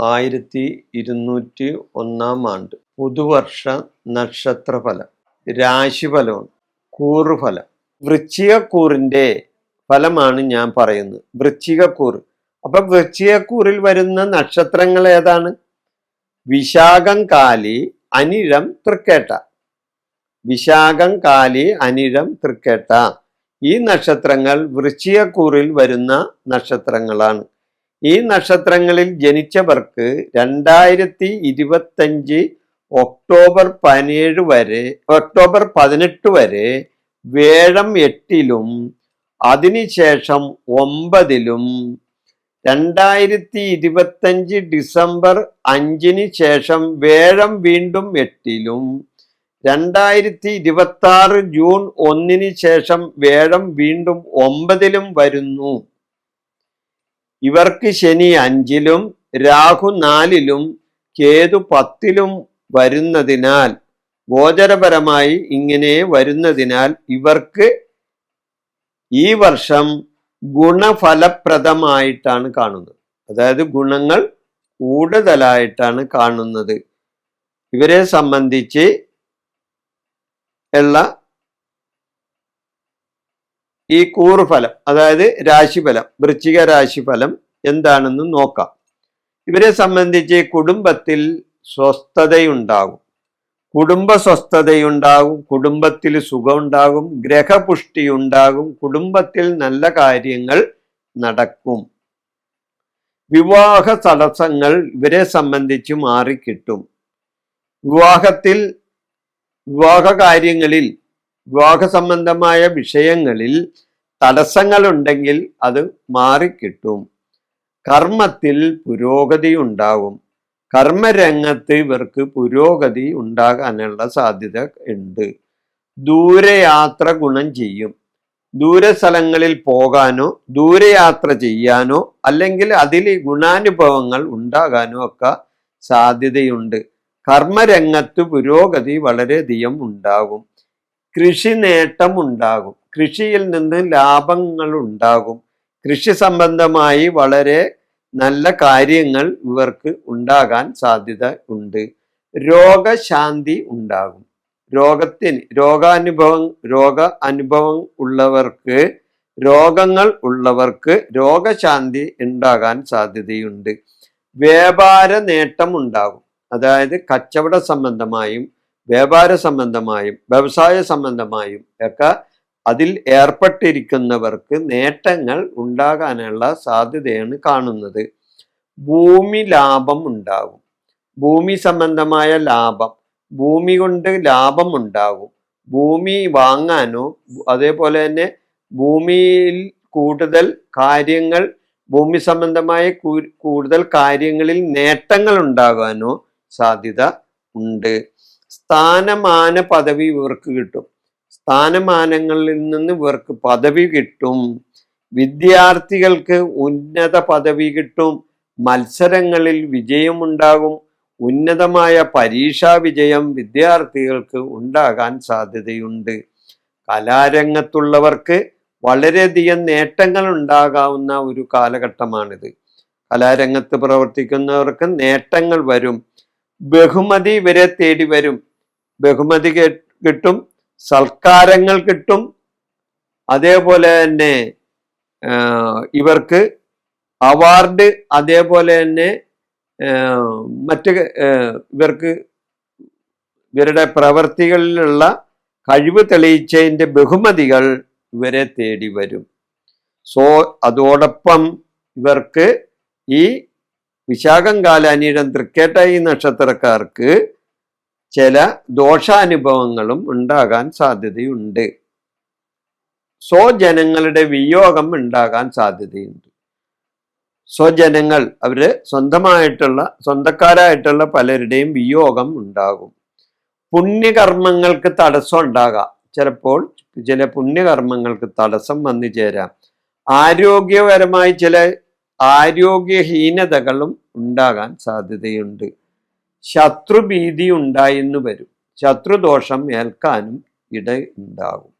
ആയിരത്തി ഇരുന്നൂറ്റി ഒന്നാം ആണ്ട്. പുതുവർഷ നക്ഷത്രഫലം. രാശിഫലമാണ് കൂറുഫലം. വൃശ്ചികക്കൂറിന്റെ ഫലമാണ് ഞാൻ പറയുന്നത്. വൃശ്ചികക്കൂറ്. അപ്പൊ വൃശ്ചികക്കൂറിൽ വരുന്ന നക്ഷത്രങ്ങൾ ഏതാണ്? വിശാഖം കാലി അനിഴം തൃക്കേട്ട. വിശാഖം കാലി അനിഴം തൃക്കേട്ട. ഈ നക്ഷത്രങ്ങൾ വൃശ്ചികക്കൂറിൽ വരുന്ന നക്ഷത്രങ്ങളാണ്. ഈ നക്ഷത്രങ്ങളിൽ ജനിച്ചവർക്ക് രണ്ടായിരത്തി ഇരുപത്തഞ്ച് ഒക്ടോബർ പതിനേഴ് വരെ ഒക്ടോബർ പതിനെട്ട് വരെ വേഴം എട്ടിലും അതിനുശേഷം ഒമ്പതിലും രണ്ടായിരത്തി ഇരുപത്തഞ്ച് ഡിസംബർ അഞ്ചിന് ശേഷം വേഴം വീണ്ടും എട്ടിലും രണ്ടായിരത്തി ഇരുപത്തി ആറ് ജൂൺ ഒന്നിന് ശേഷം വേഴം വീണ്ടും ഒമ്പതിലും വരുന്നു. ഇവർക്ക് ശനി അഞ്ചിലും രാഹു നാലിലും കേതു പത്തിലും വരുന്നതിനാൽ ഗോചരപരമായി ഇങ്ങനെ വരുന്നതിനാൽ ഇവർക്ക് ഈ വർഷം ഗുണഫലപ്രദമായിട്ടാണ് കാണുന്നത്. അതായത് ഗുണങ്ങൾ കൂടുതലായിട്ടാണ് കാണുന്നത്. ഇവരെ സംബന്ധിച്ച് ഉള്ള ഈ കൂറുഫലം അതായത് രാശിഫലം വൃശ്ചിക രാശിഫലം എന്താണെന്ന് നോക്കാം. ഇവരെ സംബന്ധിച്ച് കുടുംബത്തിൽ സ്വസ്ഥതയുണ്ടാകും. കുടുംബ സ്വസ്ഥതയുണ്ടാകും കുടുംബത്തിൽ സുഖമുണ്ടാകും ഗ്രഹപുഷ്ടി ഉണ്ടാകും കുടുംബത്തിൽ നല്ല കാര്യങ്ങൾ നടക്കും. വിവാഹ തടസ്സങ്ങൾ ഇവരെ സംബന്ധിച്ച് മാറിക്കിട്ടും. വിവാഹത്തിൽ വിവാഹ കാര്യങ്ങളിൽ വിവാഹ സംബന്ധമായ വിഷയങ്ങളിൽ തടസ്സങ്ങളുണ്ടെങ്കിൽ അത് മാറിക്കിട്ടും. കർമ്മത്തിൽ പുരോഗതി ഉണ്ടാകും കർമ്മരംഗത്ത് ഇവർക്ക് പുരോഗതി ഉണ്ടാകാനുള്ള സാധ്യത ഉണ്ട്. ദൂരയാത്ര ഗുണം ചെയ്യും. ദൂരസ്ഥലങ്ങളിൽ പോകാനോ ദൂരയാത്ര ചെയ്യാനോ അല്ലെങ്കിൽ അതിൽ ഗുണാനുഭവങ്ങൾ ഉണ്ടാകാനോ ഒക്കെ സാധ്യതയുണ്ട്. കർമ്മരംഗത്ത് പുരോഗതി വളരെയധികം ഉണ്ടാകും. കൃഷി നേട്ടം ഉണ്ടാകും കൃഷിയിൽ നിന്ന് ലാഭങ്ങൾ ഉണ്ടാകും കൃഷി സംബന്ധമായി വളരെ നല്ല കാര്യങ്ങൾ ഇവർക്ക് ഉണ്ടാകാൻ സാധ്യത ഉണ്ട്. രോഗശാന്തി ഉണ്ടാകും. രോഗത്തിന് രോഗാനുഭവം രോഗ അനുഭവം ഉള്ളവർക്ക് രോഗങ്ങൾ ഉള്ളവർക്ക് രോഗശാന്തി ഉണ്ടാകാൻ സാധ്യതയുണ്ട്. വ്യാപാര നേട്ടം ഉണ്ടാകും അതായത് കച്ചവട സംബന്ധമായും വ്യാപാര സംബന്ധമായും വ്യവസായ സംബന്ധമായും ഒക്കെ അതിൽ ഏർപ്പെട്ടിരിക്കുന്നവർക്ക് നേട്ടങ്ങൾ ഉണ്ടാകാനുള്ള സാധ്യതയാണ് കാണുന്നത്. ഭൂമി ലാഭം ഉണ്ടാകും ഭൂമി സംബന്ധമായ ലാഭം ഭൂമി കൊണ്ട് ലാഭം ഉണ്ടാകും ഭൂമി വാങ്ങാനോ അതേപോലെ തന്നെ ഭൂമിയിൽ കൂടുതൽ കാര്യങ്ങൾ ഭൂമി സംബന്ധമായ കൂടുതൽ കാര്യങ്ങളിൽ നേട്ടങ്ങൾ ഉണ്ടാകാനോ സാധ്യത ഉണ്ട്. സ്ഥാനമാന പദവി ഇവർക്ക് കിട്ടും. സ്ഥാനമാനങ്ങളിൽ നിന്ന് ഇവർക്ക് പദവി കിട്ടും. വിദ്യാർത്ഥികൾക്ക് ഉന്നത പദവി കിട്ടും. മത്സരങ്ങളിൽ വിജയമുണ്ടാകും. ഉന്നതമായ പരീക്ഷാ വിജയം വിദ്യാർത്ഥികൾക്ക് ഉണ്ടാകാൻ സാധ്യതയുണ്ട്. കലാരംഗത്തുള്ളവർക്ക് വളരെയധികം നേട്ടങ്ങൾ ഉണ്ടാകാവുന്ന ഒരു കാലഘട്ടമാണിത്. കലാരംഗത്ത് പ്രവർത്തിക്കുന്നവർക്ക് നേട്ടങ്ങൾ വരും. ബഹുമതി വരെ തേടി വരും. ബഹുമതി കിട്ടും സൽക്കാരങ്ങൾ കിട്ടും. അതേപോലെ തന്നെ ഇവർക്ക് അവാർഡ് അതേപോലെ തന്നെ മറ്റ് ഇവർക്ക് ഇവരുടെ പ്രവർത്തികളിലുള്ള കഴിവ് തെളിയിച്ചതിന്റെ ബഹുമതികൾ ഇവരെ തേടി വരും. സോ അതോടൊപ്പം ഇവർക്ക് ഈ വിശാഖം കാലാനീഴം തൃക്കേട്ട നക്ഷത്രക്കാർക്ക് ചില ദോഷാനുഭവങ്ങളും ഉണ്ടാകാൻ സാധ്യതയുണ്ട്. സ്വജനങ്ങളുടെ വിയോഗം ഉണ്ടാകാൻ സാധ്യതയുണ്ട്. സ്വജനങ്ങൾ അവർ സ്വന്തമായിട്ടുള്ള സ്വന്തക്കാരായിട്ടുള്ള പലരുടെയും വിയോഗം ഉണ്ടാകും. പുണ്യകർമ്മങ്ങൾക്ക് തടസ്സം ഉണ്ടാകാം. ചിലപ്പോൾ ചില പുണ്യകർമ്മങ്ങൾക്ക് തടസ്സം വന്നു ചേരാം. ആരോഗ്യപരമായി ചില ആരോഗ്യഹീനതകളും ഉണ്ടാകാൻ സാധ്യതയുണ്ട്. ശത്രുഭീതി ഉണ്ടായെന്ന് വരും. ശത്രുദോഷം ഏൽക്കാനും ഇട ഉണ്ടാകും